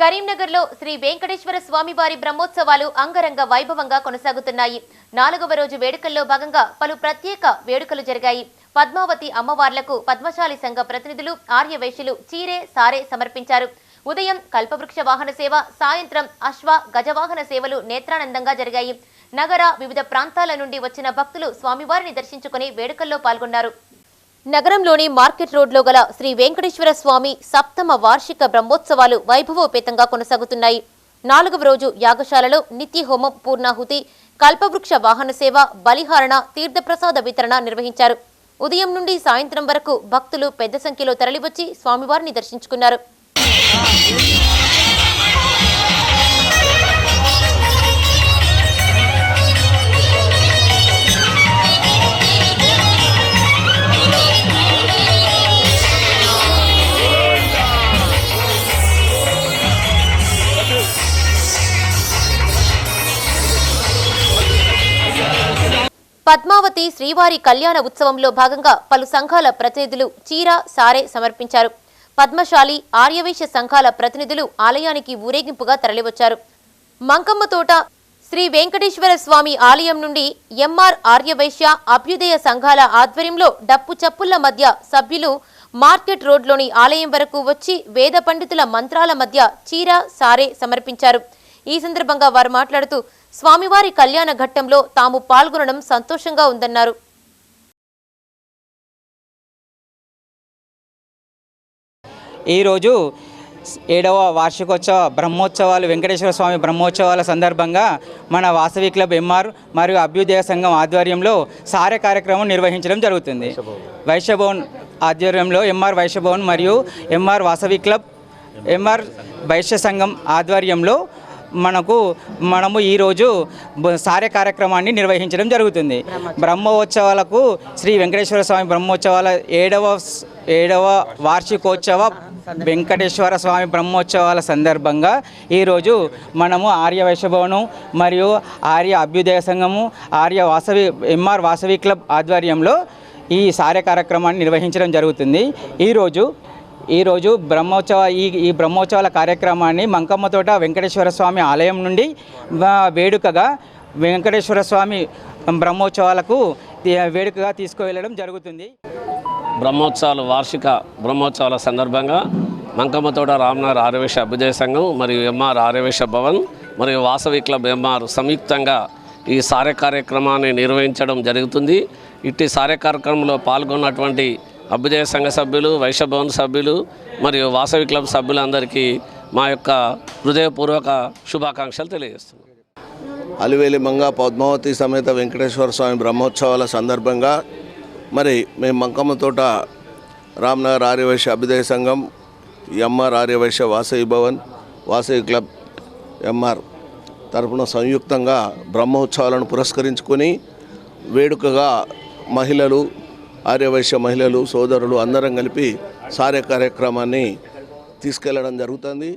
కరీంనగర్లో శ్రీ వెంకటేశ్వర స్వామివారి బ్రహ్మోత్సవాలు అంగరంగ వైభవంగా కొనసాగుతున్నాయి. నాలుగవ రోజు వేడుకల్లో భాగంగా పలు ప్రత్యేక వేడుకలు జరిగాయి. పద్మావతి అమ్మవార్లకు పద్మశాలి సంఘ ప్రతినిధులు ఆర్యవైశ్యులు చీరే సారే సమర్పించారు. ఉదయం కల్పవృక్ష వాహన సేవ సాయంత్రం అశ్వ గజవాహన సేవలు నేత్రానందంగా జరిగాయి. నగర వివిధ ప్రాంతాల నుండి వచ్చిన భక్తులు స్వామివారిని దర్శించుకుని వేడుకల్లో పాల్గొన్నారు. నగరంలోని మార్కెట్ రోడ్లో గల శ్రీ వెంకటేశ్వర స్వామి సప్తమ వార్షిక బ్రహ్మోత్సవాలు వైభవోపేతంగా కొనసాగుతున్నాయి. నాలుగవ రోజు యాగశాలలో నిత్య హోమం పూర్ణాహుతి కల్పవృక్ష వాహన సేవ బలిహారణ తీర్థప్రసాద వితరణ నిర్వహించారు. ఉదయం నుండి సాయంత్రం వరకు భక్తులు పెద్ద సంఖ్యలో తరలివచ్చి స్వామివారిని దర్శించుకున్నారు. పద్మావతి శ్రీవారి కళ్యాణ ఉత్సవంలో భాగంగా పలు సంఘాల ప్రతినిధులు చీర సారే సమర్పించారు. పద్మశాలి ఆర్యవైశ్య సంఘాల ప్రతినిధులు ఆలయానికి ఊరేగింపుగా తరలివచ్చారు. మంకమ్మ తోట శ్రీ వెంకటేశ్వర స్వామి ఆలయం నుండి ఎంఆర్ ఆర్యవైశ్య అభ్యుదయ సంఘాల ఆధ్వర్యంలో డప్పు చప్పుల మధ్య సభ్యులు మార్కెట్ రోడ్లోని ఆలయం వరకు వచ్చి వేద పండితుల మంత్రాల మధ్య చీర సారే సమర్పించారు. ఈ సందర్భంగా వారు మాట్లాడుతూ స్వామివారి కళ్యాణ ఘట్టంలో తాము పాల్గొనడం సంతోషంగా ఉందన్నారు. ఈరోజు ఏడవ వార్షికోత్సవ బ్రహ్మోత్సవాలు వెంకటేశ్వర స్వామి బ్రహ్మోత్సవాల సందర్భంగా మన వాసవి క్లబ్ ఎంఆర్ మరియు అభ్యుదయ సంఘం ఆధ్వర్యంలో సారే కార్యక్రమం నిర్వహించడం జరుగుతుంది. వైశ్యభవన్ ఆధ్వర్యంలో ఎంఆర్ వైశ్యభవన్ మరియు MR Vasavi club MR Vysya సంఘం ఆధ్వర్యంలో మనకు మనము ఈరోజు బ- సారే కార్యక్రమాన్ని నిర్వహించడం జరుగుతుంది. బ్రహ్మోత్సవాలకు శ్రీ వెంకటేశ్వర స్వామి బ్రహ్మోత్సవాల ఏడవ ఏడవ వార్షికోత్సవ వెంకటేశ్వర స్వామి బ్రహ్మోత్సవాల సందర్భంగా ఈరోజు మనము ఆర్య వైశ్యభవనం మరియు ఆర్య అభ్యుదయ సంఘము ఆర్య వాసవి ఎంఆర్ వాసవి క్లబ్ ఆధ్వర్యంలో ఈ సారే కార్యక్రమాన్ని నిర్వహించడం జరుగుతుంది. ఈరోజు ఈరోజు బ్రహ్మోత్సవ ఈ ఈ బ్రహ్మోత్సవాల కార్యక్రమాన్ని మంకమ్మతోట వెంకటేశ్వర స్వామి ఆలయం నుండి వేడుకగా వెంకటేశ్వర స్వామి బ్రహ్మోత్సవాలకు వేడుకగా తీసుకువెళ్ళడం జరుగుతుంది. బ్రహ్మోత్సవాలు వార్షిక బ్రహ్మోత్సవాల సందర్భంగా మంకమ్మతోట రామ్నగర్ ఆర్యవేశ అభ్యుదయ సంఘం మరియు ఎంఆర్ ఆర్యవేశ భవన్ మరియు వాసవి క్లబ్ ఎంఆర్ సంయుక్తంగా ఈ సారే కార్యక్రమాన్ని నిర్వహించడం జరుగుతుంది. ఇట్టి సారే కార్యక్రమంలో పాల్గొన్నటువంటి అభ్యుదయ సంఘ సభ్యులు వైశ్య భవన్ సభ్యులు మరియు వాసవి క్లబ్ సభ్యులందరికీ మా యొక్క హృదయపూర్వక శుభాకాంక్షలు తెలియజేస్తున్నాం. అలివేలి మంగ పద్మావతి సమేత వెంకటేశ్వర స్వామి బ్రహ్మోత్సవాల సందర్భంగా మరి మేము మంకమ్మ తోట రామ్నగర్ ఆర్యవైశ్య అభ్యుదయ సంఘం MR Arya Vysya Vasavi Bhavan Vasavi club MR తరపున సంయుక్తంగా బ్రహ్మోత్సవాలను పురస్కరించుకొని వేడుకగా మహిళలు ఆర్యవైశ్య మహిళలు సోదరులు అందరం కలిపి సారే కార్యక్రమాన్ని తీసుకెళ్ళడం జరుగుతుంది.